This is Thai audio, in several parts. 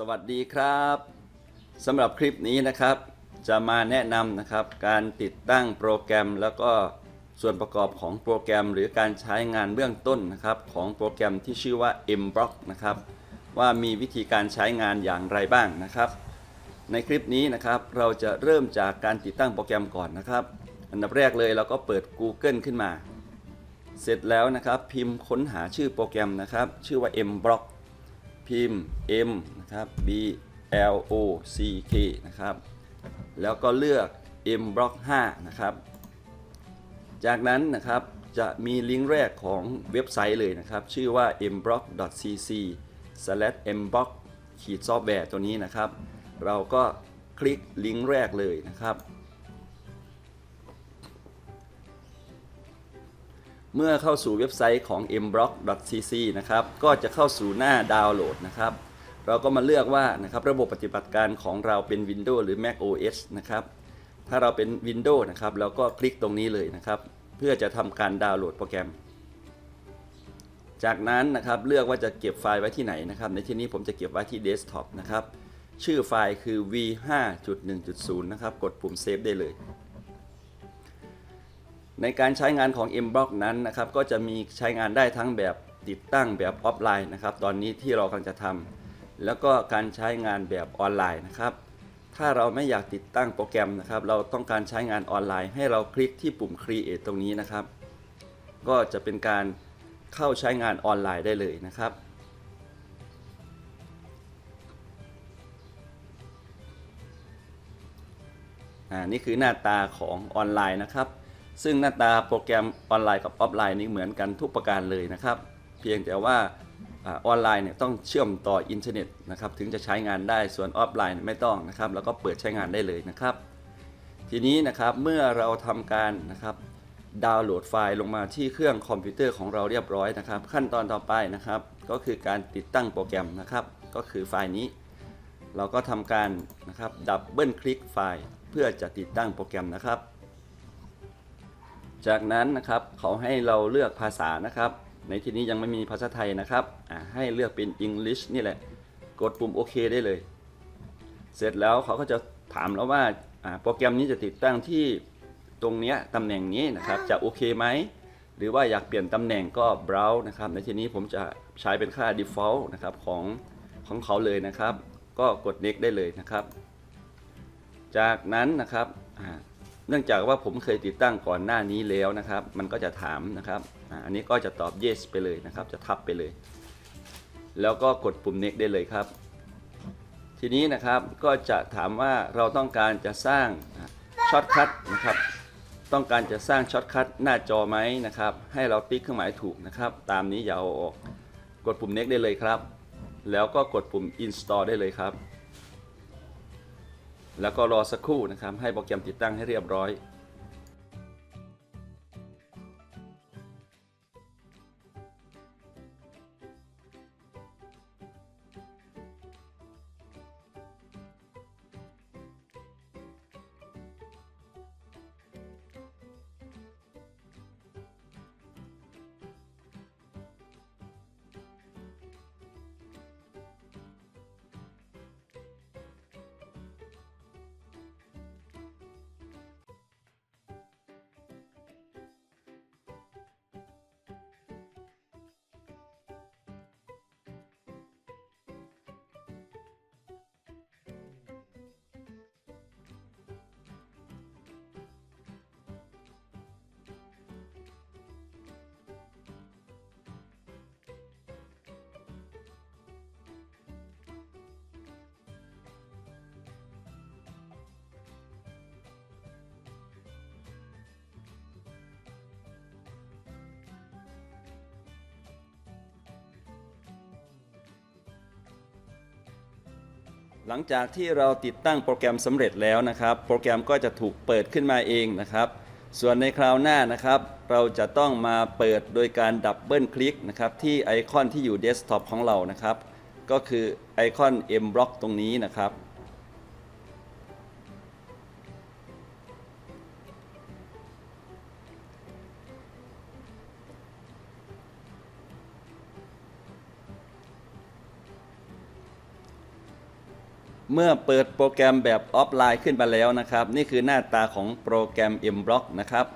สวัสดีครับสำหรับคลิปนี้นะครับจะมาแนะนำนะครับการติดตั้งโปรแกรม แล้วก็ส่วนประกอบของโปรแกรม หรือการใช้งานเบื้องต้นนะครับของโปรแกรมที่ชื่อว่า MBlock นะครับว่ามีวิธีการใช้งานอย่างไรบ้างนะครับ ในคลิปนี้นะครับเราจะเริ่มจากการติดตั้งโปรแกรมก่อนนะครับ อันดับแรกเลยเราก็เปิด Google ขึ้นมา เสร็จแล้วนะครับพิมพ์ค้นหาชื่อโปรแกรมนะครับชื่อว่า MBlock พิมพ์ M นะครับ B L O C K นะครับ แล้วก็เลือก M Block 5 นะครับ จากนั้นนะครับจะมีลิงก์แรกของเว็บไซต์เลยนะครับ ชื่อว่า mblock.cc mblock ขีดซอฟต์แวร์ตัวนี้นะครับ เราก็คลิกลิงก์แรกเลยนะครับ เมื่อเข้าสู่เว็บไซต์ของ mblock.cc นะครับ ก็จะเข้าสู่หน้าดาวน์โหลดนะครับ เราก็มาเลือกว่านะครับระบบปฏิบัติการของเราเป็น Windows หรือ Mac OS นะครับ ถ้าเราเป็น Windows นะครับเราก็คลิกตรงนี้เลยนะครับ เพื่อจะทำการดาวน์โหลดโปรแกรม จากนั้นนะครับเลือกว่าจะเก็บไฟล์ไว้ที่ไหนนะครับ ในที่นี้ผมจะเก็บไว้ที่เดสก์ท็อปนะครับ ชื่อไฟล์คือ v5.1.0 นะครับ กดปุ่มเซฟได้เลย ในการใช้งานของ Mblock นั้นนะครับก็จะมีใช้งานได้ทั้งแบบติดตั้งแบบออฟไลน์นะครับตอนนี้ที่เรากำลังจะทำแล้วก็การใช้งานแบบออนไลน์นะครับ ถ้าเราไม่อยากติดตั้งโปรแกรมนะครับ เราต้องการใช้งานออนไลน์ ให้เราคลิกที่ปุ่ม Create ตรงนี้นะครับ ก็จะเป็นการเข้าใช้งานออนไลน์ได้เลยนะครับอ่านี่คือหน้าตาของออนไลน์นะครับ ซึ่งหน้าตาโปรแกรมออนไลน์กับออฟไลน์นี่เหมือนกันทุกประการเลยนะครับ เพียงแต่ว่าอออนไลน์เนี่ยต้องเชื่อมต่ออินเทอร์เน็ตนะครับถึงจะใช้งานได้ส่วนออฟไลน์ไม่ต้องนะครับ แล้วก็เปิดใช้งานได้เลยนะครับ ทีนี้นะครับเมื่อเราทำการนะครับดาวน์โหลดไฟล์ลงมาที่เครื่องคอมพิวเตอร์ของเราเรียบร้อยนะครับ ขั้นตอนต่อไปนะครับ ก็คือการติดตั้งโปรแกรมนะครับ ก็คือไฟล์นี้ เราก็ทำการนะครับดับเบิลคลิกไฟล์ เพื่อจะติดตั้งโปรแกรมนะครับ จากนั้นนะครับเขาให้เราเลือกภาษานะครับ ในที่นี้ยังไม่มีภาษาไทยนะครับให้เลือกเป็น English นี่แหละ กดปุ่มโอเคได้เลย เสร็จแล้วเขาก็จะถามเราว่าอ่าโปรแกรมนี้จะติดตั้งที่ตรงเนี้ยตำแหน่งนี้นะครับ จะโอเคไหม หรือว่าอยากเปลี่ยนตำแหน่งก็ browse นะครับ ในที่นี้ผมจะใช้เป็นค่า default นะครับของของเขาเลยนะครับ ก็กด next ได้เลยนะครับ จากนั้นนะครับ เนื่องจากว่าผมเคยติดตั้งก่อนหน้านี้แล้วนะครับ มันก็จะถามนะครับ อันนี้ก็จะตอบ yes ไปเลยนะครับ จะทับไปเลย แล้วก็กดปุ่ม next ได้เลยครับ ทีนี้นะครับก็จะถามว่าเราต้องการจะสร้างช็อตคัทนะครับ ต้องการจะสร้างช็อตคัทหน้าจอไหมนะครับ ให้เราติ๊กเครื่องหมายถูกนะครับ ตามนี้อย่าเอาออก กดปุ่ม next ได้เลยครับ แล้วก็กดปุ่ม install ได้เลยครับ แล้วก็รอสักครู่นะครับให้โปรแกรมติดตั้งให้เรียบร้อย หลังจากที่เราติดตั้งโปรแกรมสำเร็จแล้วนะครับ โปรแกรมก็จะถูกเปิดขึ้นมาเองนะครับ ส่วนในคราวหน้านะครับ เราจะต้องมาเปิดโดยการดับเบิลคลิกนะครับที่ไอคอนที่อยู่เดสก์ท็อปของเรานะครับ ก็คือไอคอน M Block ตรงนี้นะครับ เมื่อเปิดโปรแกรมแบบออฟไลน์ขึ้นมาแล้วนะครับ นี่คือหน้าตาของโปรแกรม MBlock นะครับ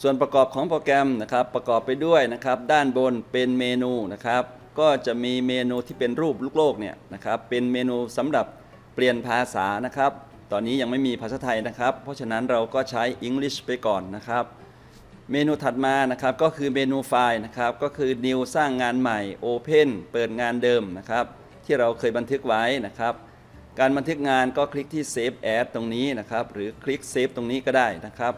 ส่วนประกอบของโปรแกรมนะครับประกอบไปด้วยนะครับ ด้านบนเป็นเมนูนะครับ ก็จะมีเมนูที่เป็นรูปลูกโลกเนี่ยนะครับ เป็นเมนูสำหรับเปลี่ยนภาษานะครับ ตอนนี้ยังไม่มีภาษาไทยนะครับ เพราะฉะนั้นเราก็ใช้ English ไปก่อนนะครับ เมนูถัดมานะครับก็คือเมนูไฟล์นะครับ ก็คือ new สร้างงานใหม่ open เปิดงานเดิมนะครับ ที่เราเคยบันทึกไว้นะครับ การบันทึกงานก็คลิกที่ save as ตรงนี้นะครับ หรือคลิก save ตรงนี้ก็ได้นะครับ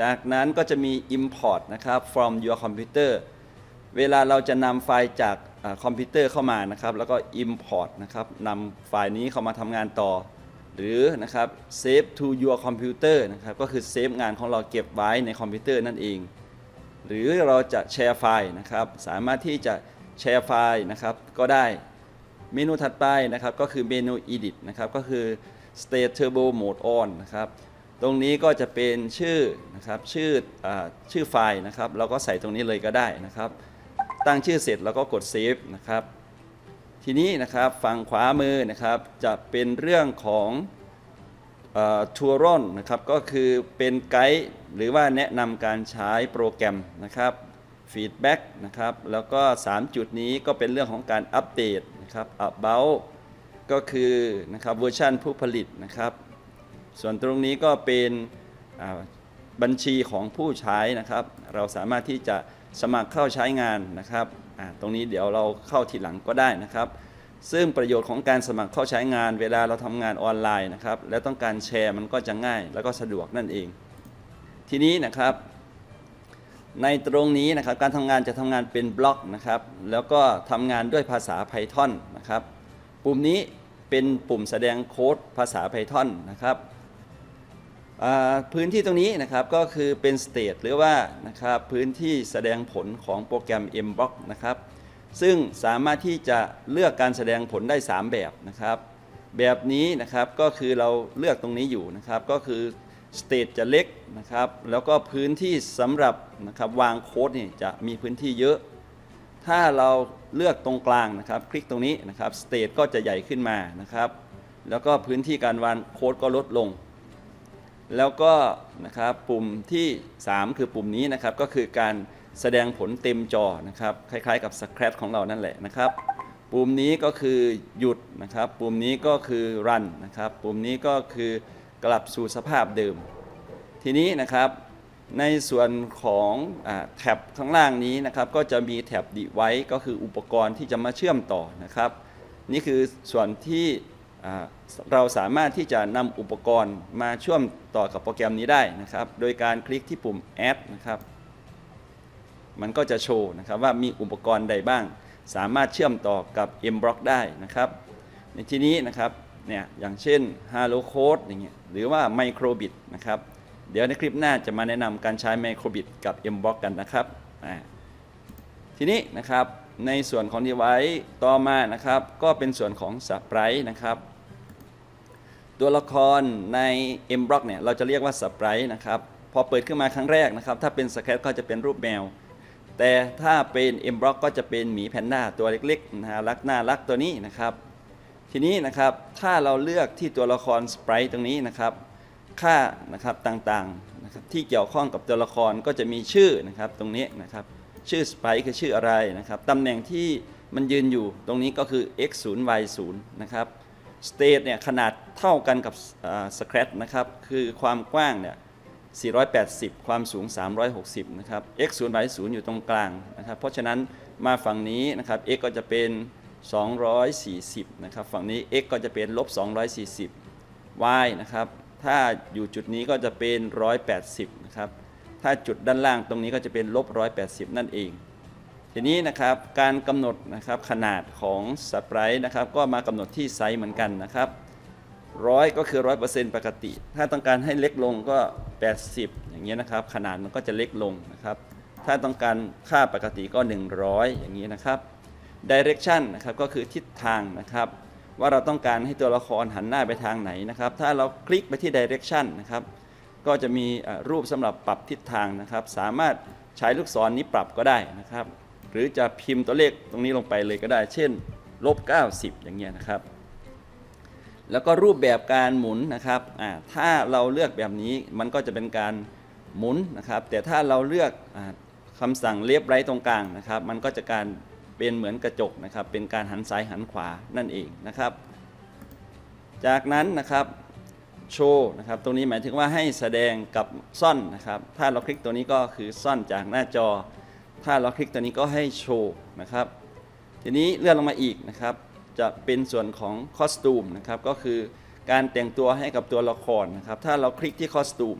จากนั้นก็จะมี import นะครับ from your computer เวลาเราจะนำไฟล์จากอคอมพิวเตอร์เข้ามานะครับ แล้วก็ import นะครับนำไฟล์นี้เข้ามาทำงานต่อ หรือนะครับ save to your computer นะครับ ก็คือเซฟงานของเราเก็บไว้ในคอมพิวเตอร์นั่นเอง หรือเราจะแชร์ไฟล์นะครับ สามารถที่จะแชร์ไฟล์นะครับ ก็ได้ เมนูถัดไปนะครับก็คือเมนู edit นะครับก็คือ state turbo mode on นะครับตรงนี้ก็จะเป็นชื่อนะครับชื่ออชื่อไฟล์นะครับ เราก็ใส่ตรงนี้เลยก็ได้นะครับ ตั้งชื่อเสร็จเราก็กด save นะครับทีนี้นะครับฝั่งขวามือนะครับจะเป็นเรื่องของทัวรอนนะครับก็คือเป็นไกด์หรือว่าแนะนำการใช้โปรแกรมนะครับฟีดแบ็กนะครับแล้วก็ 3 จุดนี้ก็เป็นเรื่องของการอัปเดต นะครับ about ก็คือนะครับเวอร์ชันผู้ผลิตนะครับ ส่วนตรงนี้ก็เป็นบัญชีของผู้ใช้นะครับ เราสามารถที่จะสมัครเข้าใช้งานนะครับ ตรงนี้เดี๋ยวเราเข้าทีหลังก็ได้นะครับ ซึ่งประโยชน์ของการสมัครเข้าใช้งาน เวลาเราทำงานออนไลน์นะครับ แล้วต้องการแชร์มันก็จะง่าย แล้วก็สะดวกนั่นเอง ทีนี้นะครับ ในตรงนี้นะครับการทำงานจะทำงานเป็นบล็อกนะครับแล้วก็ทำงานด้วยภาษา Python นะครับปุ่มนี้เป็นปุ่มแสดงโค้ดภาษา Python นะครับพื้นที่ตรงนี้นะครับก็คือเป็น state หรือว่านะครับพื้นที่แสดงผลของโปรแกรม Mbox นะครับซึ่งสามารถที่จะเลือกการแสดงผลได้ 3 แบบนะครับ แบบนี้นะครับก็คือเราเลือกตรงนี้อยู่นะครับก็คือ state จะเล็กนะครับ แล้วก็พื้นที่สำหรับนะครับวางโค้ดนี่จะมีพื้นที่เยอะ ถ้าเราเลือกตรงกลางนะครับ คลิกตรงนี้นะครับ state ก็จะใหญ่ขึ้นมานะครับ แล้วก็พื้นที่การวางโค้ดก็ลดลง แล้วก็นะครับปุ่มที่ 3 คือปุ่มนี้นะครับก็คือการแสดงผลเต็มจอนะครับ คล้ายๆกับ Scratch ของเรานั่นแหละนะครับ ปุ่มนี้ก็คือหยุดนะครับ ปุ่มนี้ก็คือ run นะครับ ปุ่มนี้ก็คือ กลับสู่สภาพเดิม ทีนี้นะครับในส่วนของอแท็บข้างล่างนี้นะครับ ก็จะมีแท็บดีไว้ก็คืออุปกรณ์ที่จะมาเชื่อมต่อนะครับ นี่คือส่วนที่เราสามารถที่จะนำอุปกรณ์มาเชื่อมต่อกับโปรแกรมนี้ได้นะครับ โดยการคลิกที่ปุ่ม add นะครับ มันก็จะโชว์นะครับว่ามีอุปกรณ์ใดบ้าง สามารถเชื่อมต่อกับ MBlock ได้นะครับ ในที่นี้นะครับ เนี่ยอย่างเช่น Hello Code อย่างเงี้ยหรือว่า Microbit นะครับ เดี๋ยวในคลิปหน้าจะมาแนะนำการใช้ Microbit กับ MBlock กันนะครับทีนี้นะครับในส่วนของ device ต่อมานะครับก็เป็นส่วนของ Sprite นะครับ ตัวละครใน M Block เนี่ยเราจะเรียกว่า Sprite นะครับพอเปิดขึ้นมาครั้งแรกนะครับ ถ้าเป็น Sketch ก็จะเป็นรูปแมว แต่ถ้าเป็น M Block ก็จะเป็นหมีแพนด้าตัวเล็กๆน่ารักน่ารักตัวนี้นะครับ ทีนี้นะครับถ้าเราเลือกที่ตัวละคร Sprite ตรงนี้นะครับค่านะครับต่างๆนะครับที่เกี่ยวข้องกับตัวละครก็จะมีชื่อนะครับตรงนี้นะครับชื่อ Sprite คือชื่ออะไรนะครับตำแหน่งที่มันยืนอยู่ตรงนี้ก็คือ x 0 y 0นะครับ state เนี่ยขนาดเท่ากันกับอ่า scratch นะครับคือความกว้างเนี่ย480 ความสูง 360 นะครับ x 0 y 0อยู่ตรงกลางนะครับ เพราะฉะนั้นมาฝั่งนี้นะครับ x ก็จะเป็น 240นะครับฝั่งนี้ x ก็จะเป็นลบ240 y นะครับถ้าอยู่จุดนี้ก็จะเป็น 180นะครับถ้าจุดด้านล่างตรงนี้ก็จะเป็นลบ180 นั่นเอง ทีนี้นะครับการกำหนดนะครับขนาดของสไปรท์นะครับก็มากำหนดที่ไซส์เหมือนกันนะครับร้อยก็คือร้อยเปอร์เซ็นต์ปกติ ถ้าต้องการให้เล็กลงก็ 80 อย่างเงี้ยนะครับ ขนาดมันก็จะเล็กลงนะครับ ถ้าต้องการค่าปกติก็ 100 อย่างนี้นะครับ direction นะครับก็คือทิศทางนะครับ ว่าเราต้องการให้ตัวละครหันหน้าไปทางไหนนะครับ ถ้าเราคลิกไปที่ direction นะครับก็จะมีรูปสำหรับปรับทิศทางนะครับ สามารถใช้ลูกศรนี้ปรับก็ได้นะครับ หรือจะพิมพ์ตัวเลขตรงนี้ลงไปเลยก็ได้ เช่นลบ90 อย่างเงี้ยนะครับ แล้วก็รูปแบบการหมุนนะครับถ้าเราเลือกแบบนี้มันก็จะเป็นการหมุนนะครับ แต่ถ้าเราเลือกอาคำสั่งเลฟไรตรงกลางนะครับ มันก็จะการ เป็นเหมือนกระจกนะครับ เป็นการหันซ้ายหันขวานั่นเองนะครับ จากนั้นนะครับโชว์นะครับ ตรงนี้หมายถึงว่าให้แสดงกับซ่อนนะครับ ถ้าเราคลิกตัวนี้ก็คือซ่อนจากหน้าจอ ถ้าเราคลิกตัวนี้ก็ให้โชว์นะครับ ทีนี้เลื่อนลงมาอีกนะครับ จะเป็นส่วนของคอสตูมนะครับ ก็คือการแต่งตัวให้กับตัวละครนะครับ ถ้าเราคลิกที่คอสตูม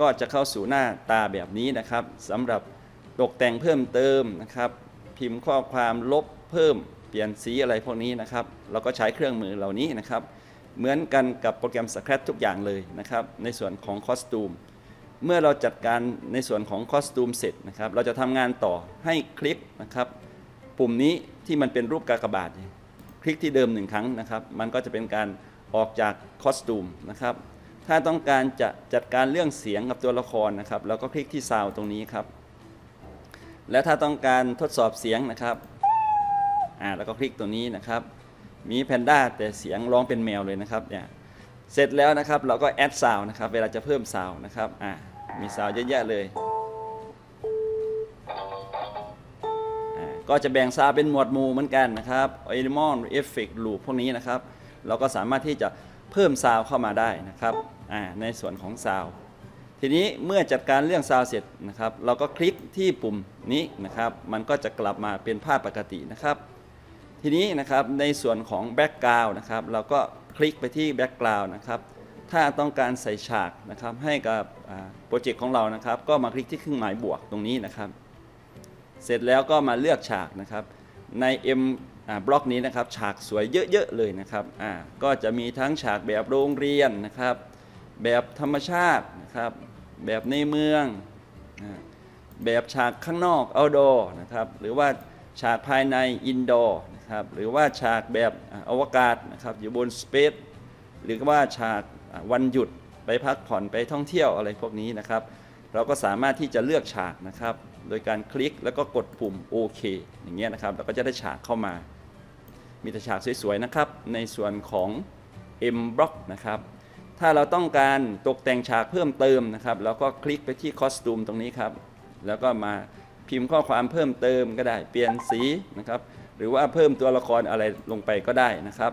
ก็จะเข้าสู่หน้าตาแบบนี้นะครับสำหรับตกแต่งเพิ่มเติมนะครับ พิมพ์ข้อความลบเพิ่มเปลี่ยนสีอะไรพวกนี้นะครับ เราก็ใช้เครื่องมือเหล่านี้นะครับ เหมือนกันกับโปรแกรม Scratch ทุกอย่างเลยนะครับ ในส่วนของคอสตูมเมื่อเราจัดการในส่วนของคอสตูมเสร็จนะครับ เราจะทำงานต่อให้คลิกนะครับ ปุ่มนี้ที่มันเป็นรูปกากบาท คลิกที่เดิมหนึ่งครั้งนะครับ มันก็จะเป็นการออกจากคอสตูมนะครับ ถ้าต้องการจะจัดการเรื่องเสียงกับตัวละครนะครับ เราก็คลิกที่ซาวตรงนี้ครับ และถ้าต้องการทดสอบเสียงนะครับอ่าแล้วก็คลิกตัวนี้นะครับ มีแพนด้าแต่เสียงร้องเป็นแมวเลยนะครับเนี่ยเสร็จแล้วนะครับเราก็แอดซาวนะครับ เวลาจะเพิ่มซาวนะครับอ่ามีซาวเยอะแยะเลยอ่าก็จะแบ่งซาวเป็นหมวดหมู่เหมือนกันนะครับ Animal Effect Loop พวกนี้นะครับ เราก็สามารถที่จะเพิ่มซาวด์เข้ามาได้นะครับอ่าในส่วนของซาวด์ ทีนี้เมื่อจัดการเรื่องซาวด์เสร็จนะครับ เราก็คลิกที่ปุ่มนี้นะครับ มันก็จะกลับมาเป็นภาพปกตินะครับ ทีนี้นะครับในส่วนของแบ็กกราวน์นะครับ เราก็คลิกไปที่แบ็กกราวน์นะครับ ถ้าต้องการใส่ฉากนะครับให้กับโปรเจกต์ของเรานะครับ ก็มาคลิกที่เครื่องหมายบวกตรงนี้นะครับ เสร็จแล้วก็มาเลือกฉากนะครับ ใน M อ่าบล็อกนี้นะครับ ฉากสวยเยอะๆเลยนะครับก็จะมีทั้งฉากแบบโรงเรียนนะครับ แบบธรรมชาตินะครับ แบบในเมือง แบบฉากข้างนอก outdoor นะครับ หรือว่าฉากภายใน indoor นะครับ หรือว่าฉากแบบอวกาศนะครับ อยู่บน space หรือว่าฉากวันหยุดไปพักผ่อนไปท่องเที่ยวอะไรพวกนี้นะครับ เราก็สามารถที่จะเลือกฉากนะครับ โดยการคลิกแล้วก็กดปุ่มโอเคอย่างเงี้ยนะครับ เราก็จะได้ฉากเข้ามา มีแต่ฉากสวยๆนะครับ ในส่วนของ M Block นะครับ ถ้าเราต้องการตกแต่งฉากเพิ่มเติมนะครับเราก็คลิกไปที่คอสตูมตรงนี้ครับ แล้วก็มาพิมพ์ข้อความเพิ่มเติมก็ได้ เปลี่ยนสีนะครับ หรือว่าเพิ่มตัวละครอะไรลงไปก็ได้นะครับ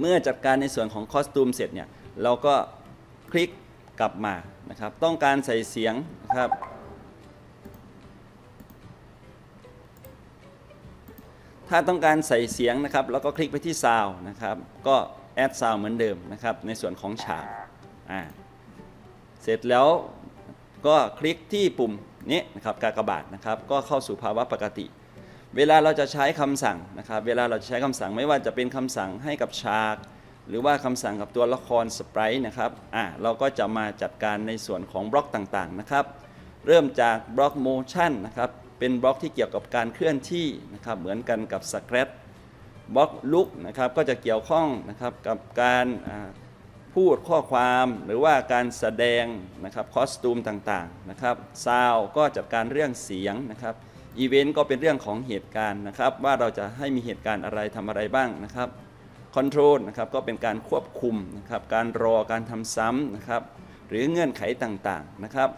เมื่อจัดการในส่วนของคอสตูมเสร็จเนี่ยเราก็คลิกกลับมานะครับ ต้องการใส่เสียงนะครับถ้าต้องการใส่เสียงนะครับเราก็คลิกไปที่ Sound นะครับ ก็ Add Sound เหมือนเดิมนะครับ ในส่วนของฉากอ่าเสร็จแล้วก็คลิกที่ปุ่มนี้นะครับกากบาทนะครับ ก็เข้าสู่ภาวะปกติ เวลาเราจะใช้คำสั่งนะครับ เวลาเราจะใช้คำสั่งไม่ว่าจะเป็นคำสั่งให้กับฉาก หรือว่าคำสั่งกับตัวละครสไปรต์นะครับอ่าเราก็จะมาจัดการในส่วนของบล็อกต่างๆนะครับ เริ่มจากบล็อก motion นะครับ เป็นบล็อกที่เกี่ยวกับการเคลื่อนที่นะครับ เหมือนกันกับ Scratch บล็อก look นะครับก็จะเกี่ยวข้องนะครับกับการพูดข้อความหรือว่าการแสดงนะครับคอสตูมต่างๆนะครับ sound ก็จัดการเรื่องเสียงนะครับอีเวนต์ก็เป็นเรื่องของเหตุการณ์นะครับ ว่าเราจะให้มีเหตุการณ์อะไรทำอะไรบ้างนะครับคอนโทรลนะครับก็เป็นการควบคุมนะครับการรอการทำซ้ำนะครับหรือเงื่อนไขต่างๆนะครับ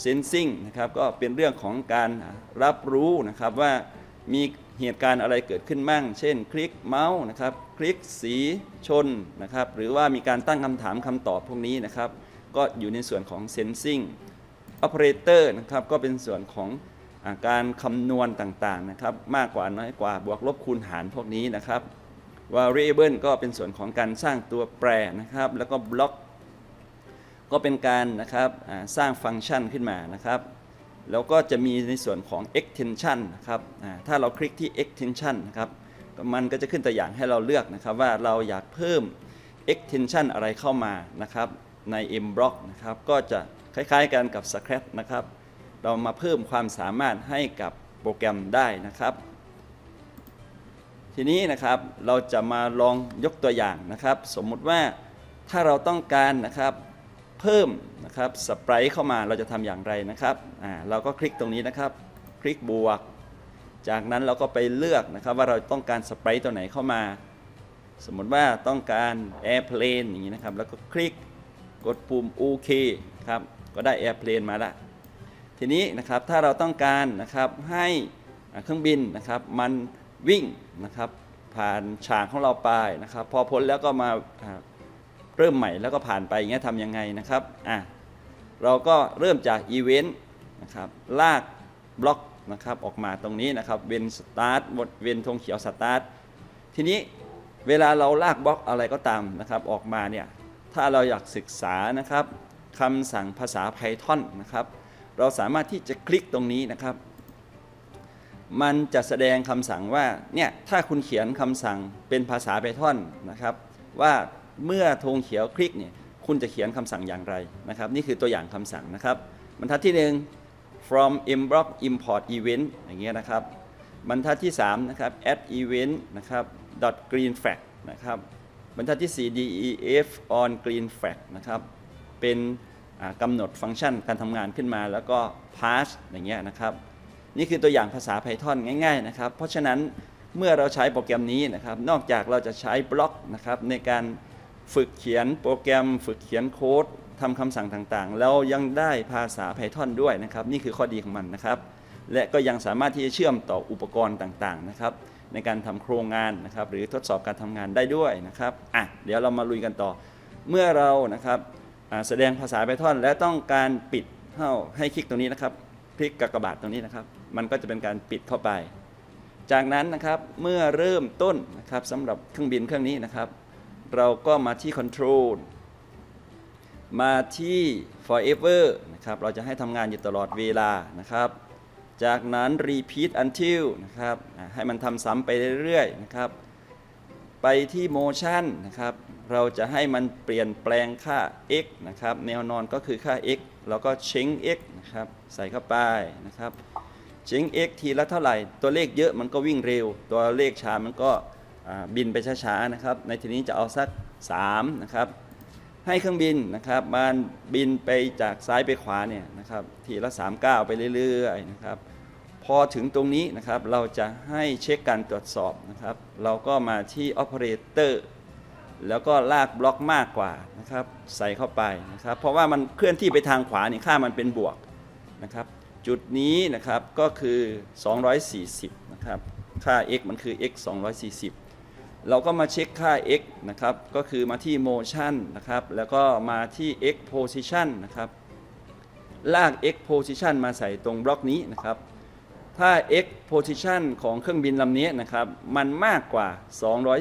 เซนซิงนะครับก็เป็นเรื่องของการรับรู้นะครับว่ามี เหตุการณ์อะไรเกิดขึ้นบ้าง เช่น คลิกเมาส์นะครับ คลิกสีชนนะครับ หรือว่ามีการตั้งคำถามคำตอบพวกนี้นะครับ ก็อยู่ในส่วนของเซนซิง operator นะครับ ก็เป็นส่วนของอาการคำนวณต่างๆนะครับ มากกว่าน้อยกว่าบวกลบคูณหารพวกนี้นะครับ variable ก็เป็นส่วนของการสร้างตัวแปรนะครับ แล้วก็ block ก็เป็นการนะครับสร้างฟังก์ชันขึ้นมานะครับ แล้วก็จะมีในส่วนของ extension นะครับถ้าเราคลิกที่ extension นะครับมันก็จะขึ้นตัวอย่างให้เราเลือกนะครับว่าเราอยากเพิ่ม extension อะไรเข้ามานะครับใน M block นะครับก็จะคล้ายๆกันกับ Scratch นะครับ เรามาเพิ่มความสามารถให้กับโปรแกรมได้นะครับ ทีนี้นะครับเราจะมาลองยกตัวอย่างนะครับ สมมุติว่าถ้าเราต้องการนะครับ เพิ่มนะครับสไปรท์เข้ามาเราจะทำอย่างไรนะครับอ่าเราก็คลิกตรงนี้นะครับ คลิกบวก จากนั้นเราก็ไปเลือกนะครับว่าเราต้องการสไปรท์ตัวไหนเข้ามา สมมติว่าต้องการ airplane อย่างนี้นะครับ แล้วก็คลิกกดปุ่ม OK ครับก็ได้ airplane มาละทีนี้นะครับถ้าเราต้องการนะครับให้เครื่องบินนะครับมันวิ่งนะครับผ่านฉากของเราไปนะครับ พอพ้นแล้วก็มา เริ่มใหม่แล้วก็ผ่านไปอย่างเงี้ยทำยังไงนะครับอะเราก็เริ่มจากอีเวนต์นะครับลากบล็อกนะครับออกมาตรงนี้นะครับเวนสตาร์ทเวนธงเขียวสตาร์ททีนี้เวลาเราลากบล็อกอะไรก็ตามนะครับออกมาเนี่ยถ้าเราอยากศึกษานะครับคำสั่งภาษา Python นะครับเราสามารถที่จะคลิกตรงนี้นะครับ มันจะแสดงคำสั่งว่าเนี่ยถ้าคุณเขียนคำสั่งเป็นภาษา Python นะครับว่า เมื่อธงเขียวคลิกเนี่ยคุณจะเขียนคำสั่งอย่างไรนะครับ นี่คือตัวอย่างคำสั่งนะครับบรรทัดที่หนึ่ง from mblock import event อย่างเงี้ยนะครับบรรทัดที่3นะครับ add event นะครับ dot green flag นะครับบรรทัดที่ 4 def on green flag นะครับเป็นกำหนดฟังก์ชันการทำงานขึ้นมาแล้วก็ pass อย่างเงี้ยนะครับนี่คือตัวอย่างภาษา Python ง่ายๆนะครับเพราะฉะนั้นเมื่อเราใช้โปรแกรมนี้นะครับนอกจากเราจะใช้บล็อกนะครับในการ ฝึกเขียนโปรแกรม ฝึกเขียนโค้ดทำคำสั่งต่างๆ แล้วยังได้ภาษา Python ด้วยนะครับ นี่คือข้อดีของมันนะครับ และก็ยังสามารถที่จะเชื่อมต่ออุปกรณ์ต่างๆนะครับในการทำโครงงานนะครับหรือทดสอบการทำงานได้ด้วยนะครับอะเดี๋ยวเรามาลุยกันต่อ เมื่อเรานะครับแสดงภาษา Python และต้องการปิดเข้าให้คลิกตรงนี้นะครับคลิกกากบาทตรงนี้นะครับ มันก็จะเป็นการปิดเข้าไป จากนั้นนะครับเมื่อเริ่มต้นนะครับสำหรับเครื่องบินเครื่องนี้นะครับ เราก็มาที่ Control มาที่ forever นะครับ เราจะให้ทำงานอยู่ตลอดเวลานะครับ จากนั้น repeat until นะครับ ให้มันทำซ้ำไปเรื่อยๆนะครับ ไปที่ motion นะครับ เราจะให้มันเปลี่ยนแปลงค่า x นะครับ แนวนอนก็คือค่า x เราก็ change x นะครับ ใส่เข้าไปนะครับ change x ทีละเท่าไหร่ ตัวเลขเยอะมันก็วิ่งเร็ว ตัวเลขช้ามันก็ บินไปช้าๆนะครับในทีนี้จะเอาสัก3นะครับให้เครื่องบินนะครับมันบินไปจากซ้ายไปขวาเนี่ยนะครับทีละ3ก้าวไปเรื่อยๆนะครับพอถึงตรงนี้นะครับเราจะให้เช็คการตรวจสอบนะครับเราก็มาที่ operator แล้วก็ลากบล็อกมากกว่านะครับใส่เข้าไปนะครับเพราะว่ามันเคลื่อนที่ไปทางขวานี่ค่ามันเป็นบวกนะครับจุดนี้นะครับก็คือ 240นะครับค่า x มันคือ x 240 เราก็มาเช็คค่า x นะครับ ก็คือมาที่ motion นะครับ แล้วก็มาที่ x position นะครับ ลาก x position มาใส่ตรงบล็อกนี้นะครับ ถ้า x position ของเครื่องบินลำนี้นะครับ มันมากกว่า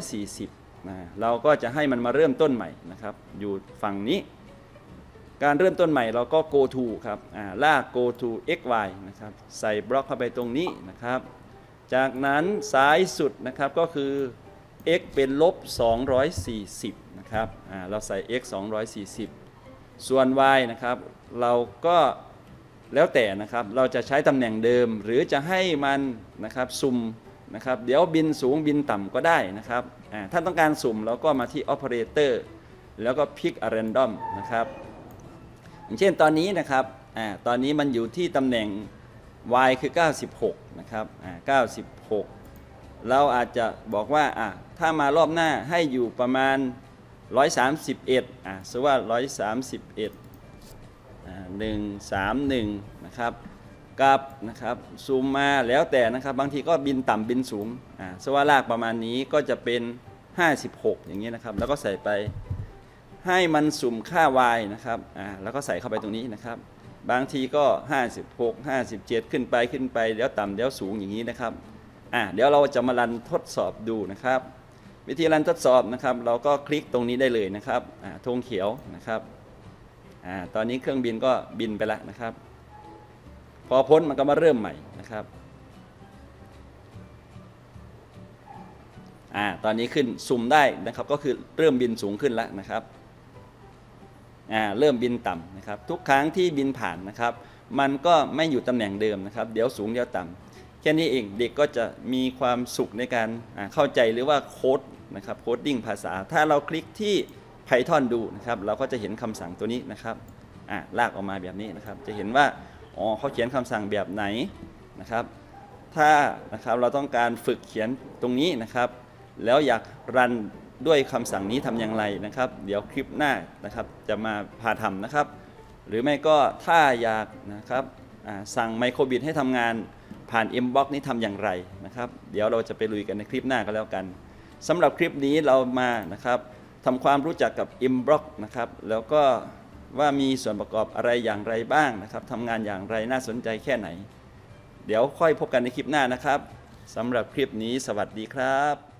240นะเราก็จะให้มันมาเริ่มต้นใหม่นะครับ อยู่ฝั่งนี้ การเริ่มต้นใหม่เราก็ go to ครับาลาก go to x y นะครับ ใส่บล็อกเข้าไปตรงนี้นะครับ จากนั้นซ้ายสุดนะครับก็คือ x เป็นลบ 240 นะครับ เราใส่ x 240 ส่วน y นะครับ เราก็แล้วแต่นะครับ เราจะใช้ตำแหน่งเดิม หรือจะให้มันนะครับสุ่มนะครับ เดี๋ยวบินสูงบินต่ำก็ได้นะครับอ่าถ้าต้องการสุ่มเราก็มาที่ operator แล้วก็ pick a random นะครับอย่างเช่นตอนนี้นะครับอตอนนี้มันอยู่ที่ตำแหน่ง y คือ 96 นะครับ96 เราอาจจะบอกว่าอะถ้ามารอบหน้าให้อยู่ประมาณ 131อะสว่า 131อ่า131 นะครับกับนะครับซูมมาแล้วแต่นะครับบางทีก็บินต่ำบินสูงอ่าสว่าลากประมาณนี้ก็จะเป็น 56 อย่างนี้นะครับแล้วก็ใส่ไปให้มันสุ่มค่า y นะครับอ่าแล้วก็ใส่เข้าไปตรงนี้นะครับ บางทีก็ 56 57 ขึ้นไปขึ้นไปเดี๋ยวต่ำเดี๋ยวสูงอย่างนี้นะครับ อ่าเดี๋ยวเราจะมารันทดสอบดูนะครับ วิธีรันทดสอบนะครับ เราก็คลิกตรงนี้ได้เลยนะครับอ่าธงเขียวนะครับอ่าตอนนี้เครื่องบินก็บินไปแล้วนะครับ พอพ้นมันก็มาเริ่มใหม่นะครับอ่าตอนนี้ขึ้นซูมได้นะครับก็คือเริ่มบินสูงขึ้นแล้วนะครับอ่าเริ่มบินต่ำนะครับ ทุกครั้งที่บินผ่านนะครับ มันก็ไม่อยู่ตำแหน่งเดิมนะครับ เดี๋ยวสูงเดี๋ยวต่ำ แค่นี้เองเด็กก็จะมีความสุขในการเข้าใจหรือว่าโค้ดนะครับโคดดิ้งภาษา ถ้าเราคลิกที่ Python ดูนะครับ เราก็จะเห็นคำสั่งตัวนี้นะครับลากออกมาแบบนี้นะครับ จะเห็นว่าอ๋อเขาเขียนคำสั่งแบบไหนนะครับ ถ้านะครับเราต้องการฝึกเขียนตรงนี้นะครับ แล้วอยากรันด้วยคำสั่งนี้ทำอย่างไรนะครับ เดี๋ยวคลิปหน้านะครับจะมาพาทำนะครับ หรือไม่ก็ถ้าอยากนะครับสั่งไมโครบิตให้ทำงาน ผ่าน Inbox นี้ทำอย่างไรนะครับ เดี๋ยวเราจะไปลุยกันในคลิปหน้าก็แล้วกันสำหรับคลิปนี้เรามานะครับทำความรู้จักกับ Inbox นะครับ แล้วก็ว่ามีส่วนประกอบอะไรอย่างไรบ้างนะครับทำงานอย่างไรน่าสนใจแค่ไหน เดี๋ยวค่อยพบกันในคลิปหน้านะครับสำหรับคลิปนี้สวัสดีครับ